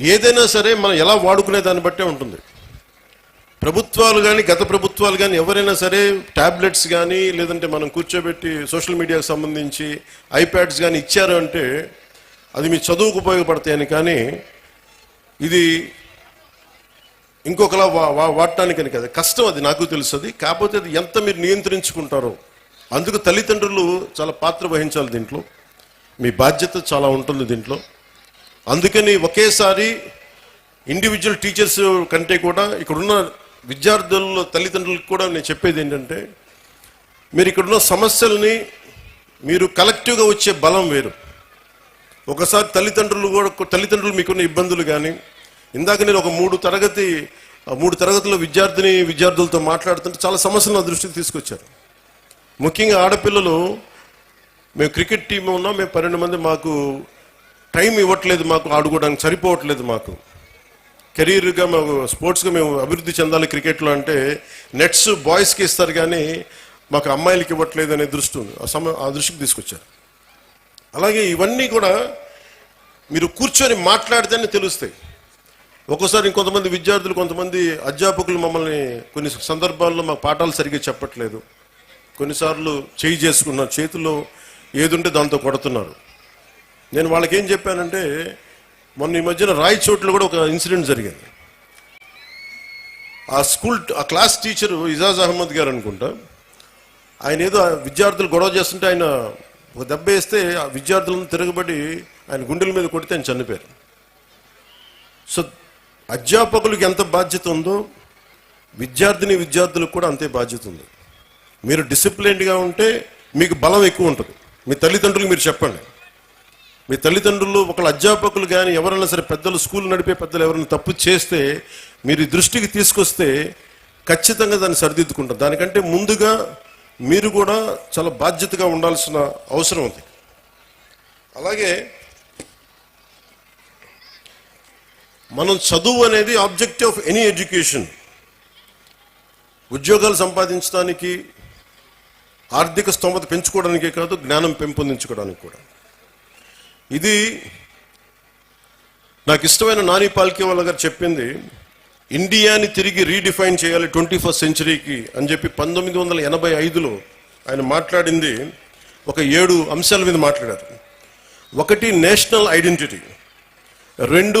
ఏదైనా సరే మనం ఎలా వాడుకునే దాన్ని బట్టే ఉంటుంది. ప్రభుత్వాలు కానీ గత ప్రభుత్వాలు కానీ ఎవరైనా సరే ట్యాబ్లెట్స్ కానీ లేదంటే మనం కూర్చోబెట్టి సోషల్ మీడియాకు సంబంధించి ఐప్యాడ్స్ కానీ ఇచ్చారు అంటే అది మీ చదువుకు ఉపయోగపడతాయని కానీ ఇది ఇంకొకలా వా వా- వాడటానికని కదా. కష్టం అది నాకు తెలుస్తుంది కాకపోతే అది ఎంత మీరు నియంత్రించుకుంటారో అందుకు తల్లిదండ్రులు చాలా పాత్ర వహించాలి దీంట్లో. మీ బాధ్యత చాలా ఉంటుంది దీంట్లో. అందుకని ఒకేసారి ఇండివిజువల్ టీచర్స్ కంటే కూడా ఇక్కడున్న విద్యార్థుల తల్లిదండ్రులకు కూడా నేను చెప్పేది ఏంటంటే మీరు ఇక్కడున్న సమస్యల్ని మీరు కలెక్టివ్గా వచ్చే బలం వేరు. ఒకసారి తల్లిదండ్రులు కూడా తల్లిదండ్రులు మీకున్న ఇబ్బందులు కానీ ఇందాక నేను ఒక మూడు తరగతి ఆ మూడు తరగతుల విద్యార్థిని విద్యార్థులతో మాట్లాడుతుంటే చాలా సమస్యలు నా దృష్టికి తీసుకొచ్చారు. ముఖ్యంగా ఆడపిల్లలు మేము క్రికెట్ టీం ఉన్నాం మేము పన్నెండు మంది మాకు టైం ఇవ్వట్లేదు మాకు ఆడుకోవడానికి సరిపోవట్లేదు మాకు. కెరీర్గా మాకు స్పోర్ట్స్గా మేము అభివృద్ధి చెందాలి క్రికెట్లో అంటే నెట్స్ బాయ్స్కి ఇస్తారు కానీ మాకు అమ్మాయిలకి ఇవ్వట్లేదు అనే దృష్టి ఉంది. ఆ సమ ఆ దృష్టికి తీసుకొచ్చారు. అలాగే ఇవన్నీ కూడా మీరు కూర్చొని మాట్లాడితేనే తెలుస్తాయి. ఒక్కోసారి ఇంకొంతమంది విద్యార్థులు కొంతమంది అధ్యాపకులు మమ్మల్ని కొన్ని సందర్భాల్లో మాకు పాఠాలు సరిగ్గా చెప్పట్లేదు. కొన్నిసార్లు చేయి చేసుకున్నారు చేతిలో ఏదుంటే దాంతో కొడుతున్నారు. నేను వాళ్ళకి ఏం చెప్పానంటే మొన్న ఈ మధ్యన రాయచోట్లో కూడా ఒక ఇన్సిడెంట్ జరిగింది. ఆ స్కూల్ ఆ క్లాస్ టీచరు ఇజాజ్ అహ్మద్ గారు అనుకుంటా ఆయన ఏదో ఆ విద్యార్థులు గొడవ చేస్తుంటే ఆయన ఒక దెబ్బ వేస్తే ఆ విద్యార్థులను తిరగబడి ఆయన గుండెల మీద కొడితే ఆయన చనిపోయారు. సో అధ్యాపకులకు ఎంత బాధ్యత ఉందో విద్యార్థిని విద్యార్థులకు కూడా అంతే బాధ్యత ఉంది. మీరు డిసిప్లిన్డ్గా ఉంటే మీకు బలం ఎక్కువ ఉంటుంది. మీ తల్లిదండ్రులకు మీరు చెప్పండి. మీ తల్లిదండ్రులు ఒకళ్ళ అధ్యాపకులు కానీ ఎవరైనా సరే పెద్దలు స్కూల్ నడిపే పెద్దలు ఎవరైనా తప్పు చేస్తే మీరు దృష్టికి తీసుకొస్తే ఖచ్చితంగా దాన్ని సరిదిద్దుకుంటారు దానికంటే ముందుగా మీరు కూడా చాలా బాధ్యతగా ఉండాల్సిన అవసరం ఉంది. అలాగే మనం చదువు అనేది ఆబ్జెక్ట్ ఆఫ్ ఎనీ ఎడ్యుకేషన్. ఉద్యోగాలు సంపాదించడానికి ఆర్థిక స్తోమత పెంచుకోవడానికే కాదు జ్ఞానం పెంపొందించుకోవడానికి కూడా. ఇది నాకు ఇష్టమైన నాని పాల్కేవాళ్ళ గారు చెప్పింది ఇండియాని తిరిగి రీడిఫైన్ చేయాలి ట్వంటీ ఫస్ట్ సెంచరీకి అని చెప్పి పంతొమ్మిది వందల ఎనభై ఐదులో ఆయన మాట్లాడింది ఒక ఏడు అంశాల మీద మాట్లాడారు. ఒకటి నేషనల్ ఐడెంటిటీ రెండు